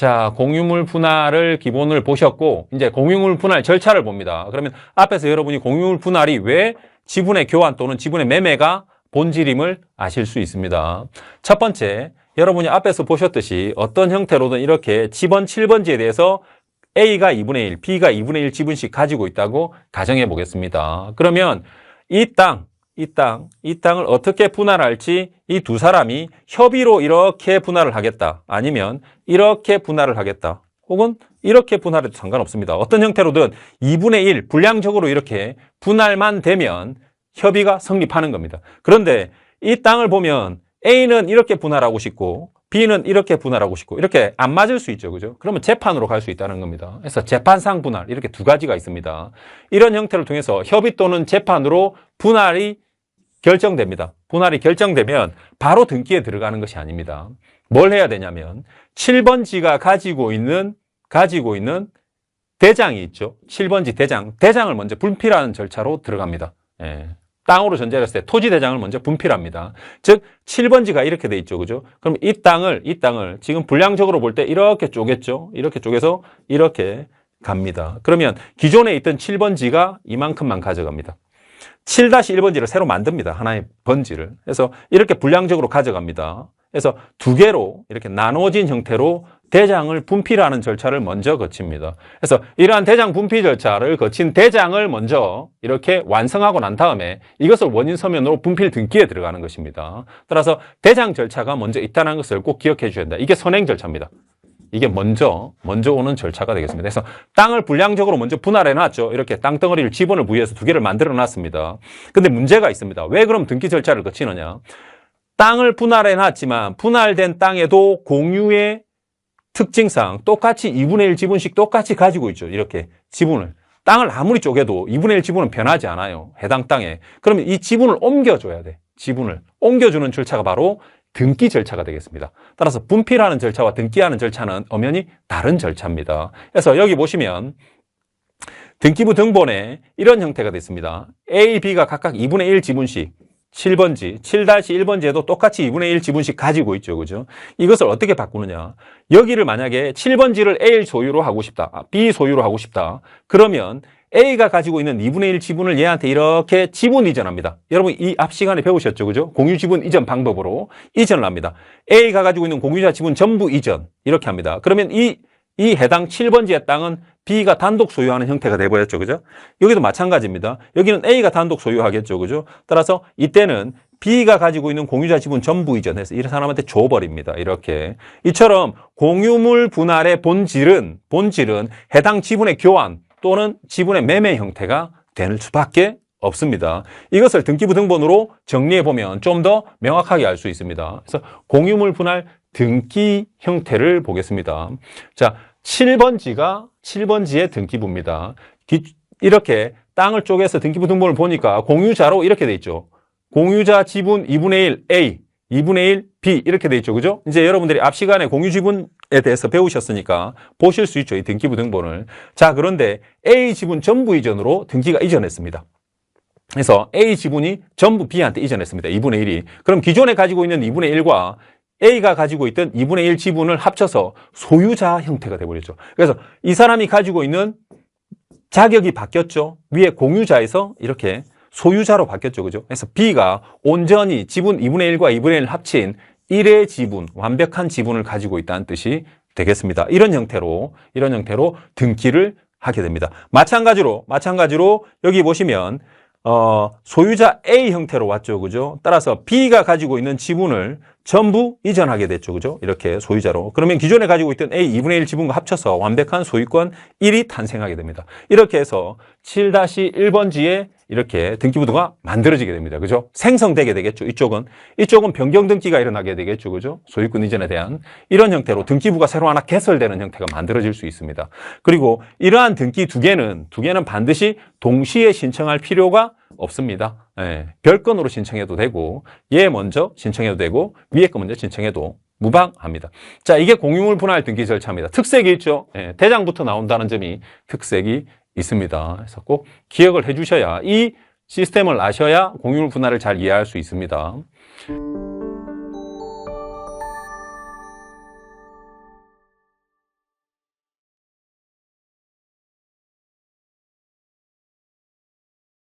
자, 공유물 분할을 기본을 보셨고, 이제 공유물 분할 절차를 봅니다. 그러면 앞에서 여러분이 공유물 분할이 왜 지분의 교환 또는 지분의 매매가 본질임을 아실 수 있습니다. 첫 번째, 여러분이 앞에서 보셨듯이 어떤 형태로든 이렇게 지번 7번지에 대해서 A가 2분의 1, B가 2분의 1 지분씩 가지고 있다고 가정해 보겠습니다. 그러면 이 땅, 이 땅, 이 땅을 어떻게 분할할지 이 두 사람이 협의로 이렇게 분할을 하겠다. 아니면 이렇게 분할을 하겠다. 혹은 이렇게 분할해도 상관없습니다. 어떤 형태로든 2분의 1 분량적으로 이렇게 분할만 되면 협의가 성립하는 겁니다. 그런데 이 땅을 보면 A는 이렇게 분할하고 싶고 B는 이렇게 분할하고 싶고 이렇게 안 맞을 수 있죠. 그죠? 그러면 재판으로 갈 수 있다는 겁니다. 그래서 재판상 분할 이렇게 두 가지가 있습니다. 이런 형태를 통해서 협의 또는 재판으로 분할이 결정됩니다. 분할이 결정되면 바로 등기에 들어가는 것이 아닙니다. 뭘 해야 되냐면 7번지가 가지고 있는 가지고 있는 대장이 있죠. 7번지 대장. 대장을 먼저 분필하는 절차로 들어갑니다. 예. 땅으로 전제했을 때 토지 대장을 먼저 분필합니다. 즉 7번지가 이렇게 돼 있죠. 그죠? 그럼 이 땅을 이 땅을 지금 분량적으로 볼 때 이렇게 쪼갰죠. 이렇게 쪼개서 이렇게 갑니다. 그러면 기존에 있던 7번지가 이만큼만 가져갑니다. 7-1번지를 새로 만듭니다. 하나의 번지를. 그래서 이렇게 분량적으로 가져갑니다. 그래서 두 개로 이렇게 나눠진 형태로 대장을 분필하는 절차를 먼저 거칩니다. 그래서 이러한 대장 분필 절차를 거친 대장을 먼저 이렇게 완성하고 난 다음에 이것을 원인 서면으로 분필 등기에 들어가는 것입니다. 따라서 대장 절차가 먼저 있다는 것을 꼭 기억해 주셔야 된다. 이게 선행 절차입니다. 이게 먼저 먼저 오는 절차가 되겠습니다. 그래서 땅을 분량적으로 먼저 분할해 놨죠. 이렇게 땅덩어리를 지분을 부여해서 두 개를 만들어 놨습니다. 근데 문제가 있습니다. 왜 그럼 등기 절차를 거치느냐? 땅을 분할해 놨지만 분할된 땅에도 공유의 특징상 똑같이 2분의 1 지분씩 똑같이 가지고 있죠. 이렇게 지분을. 땅을 아무리 쪼개도 2분의 1 지분은 변하지 않아요. 해당 땅에. 그러면 이 지분을 옮겨줘야 돼. 지분을. 옮겨주는 절차가 바로 등기 절차가 되겠습니다. 따라서 분필하는 절차와 등기하는 절차는 엄연히 다른 절차입니다. 그래서 여기 보시면 등기부 등본에 이런 형태가 됐습니다. A, B가 각각 2분의 1 지분씩 7번지, 7-1번지에도 똑같이 2분의 1 지분씩 가지고 있죠. 그죠? 이것을 어떻게 바꾸느냐. 여기를 만약에 7번지를 A 소유로 하고 싶다. 아, B 소유로 하고 싶다. 그러면 A가 가지고 있는 2분의 1 지분을 얘한테 이렇게 지분 이전합니다. 여러분 이 앞 시간에 배우셨죠. 그죠? 공유 지분 이전 방법으로 이전을 합니다. A가 가지고 있는 공유자 지분 전부 이전. 이렇게 합니다. 그러면 이, 이 해당 7번지의 땅은 B가 단독 소유하는 형태가 돼버렸죠. 그죠? 여기도 마찬가지입니다. 여기는 A가 단독 소유하겠죠. 그죠? 따라서 이때는 B가 가지고 있는 공유자 지분 전부 이전해서 이 사람한테 줘버립니다. 이렇게. 이처럼 공유물 분할의 본질은, 본질은 해당 지분의 교환 또는 지분의 매매 형태가 될 수밖에 없습니다. 이것을 등기부 등본으로 정리해 보면 좀 더 명확하게 알 수 있습니다. 그래서 공유물 분할 등기 형태를 보겠습니다. 자, 7번지가 7번지의 등기부입니다. 기- 이렇게 땅을 쪼개서 등기부 등본을 보니까 공유자로 이렇게 돼 있죠. 공유자 지분 2분의 1 A, 2분의 1 B 이렇게 돼 있죠. 그죠? 이제 여러분들이 앞 시간에 공유 지분 에 대해서 배우셨으니까 보실 수 있죠. 이 등기부 등본을. 자, 그런데 A 지분 전부 이전으로 등기가 이전했습니다. 그래서 A 지분이 전부 B한테 이전했습니다. 2분의 1이. 그럼 기존에 가지고 있는 2분의 1과 A가 가지고 있던 2분의 1 지분을 합쳐서 소유자 형태가 되어버렸죠. 그래서 이 사람이 가지고 있는 자격이 바뀌었죠. 위에 공유자에서 이렇게 소유자로 바뀌었죠. 그죠? 그래서 B가 온전히 지분 2분의 1과 2분의 1 합친 1의 지분, 완벽한 지분을 가지고 있다는 뜻이 되겠습니다. 이런 형태로, 이런 형태로 등기를 하게 됩니다. 마찬가지로, 마찬가지로 여기 보시면 어, 소유자 A 형태로 왔죠. 그죠? 따라서 B가 가지고 있는 지분을 전부 이전하게 됐죠. 그죠? 이렇게 소유자로. 그러면 기존에 가지고 있던 A 2분의 1 지분과 합쳐서 완벽한 소유권 1이 탄생하게 됩니다. 이렇게 해서 7-1번지에 이렇게 등기부등가 만들어지게 됩니다. 그죠? 생성되게 되겠죠. 이쪽은. 이쪽은 변경 등기가 일어나게 되겠죠. 그죠? 소유권 이전에 대한 이런 형태로 등기부가 새로 하나 개설되는 형태가 만들어질 수 있습니다. 그리고 이러한 등기 두 개는, 두 개는 반드시 동시에 신청할 필요가 없습니다. 예, 별건으로 신청해도 되고, 얘 먼저 신청해도 되고, 위에 거 먼저 신청해도 무방합니다. 자, 이게 공유물 분할 등기 절차입니다. 특색이 있죠. 예, 대장부터 나온다는 점이 특색이 있습니다. 그래서 꼭 기억을 해 주셔야 이 시스템을 아셔야 공유물 분할을 잘 이해할 수 있습니다.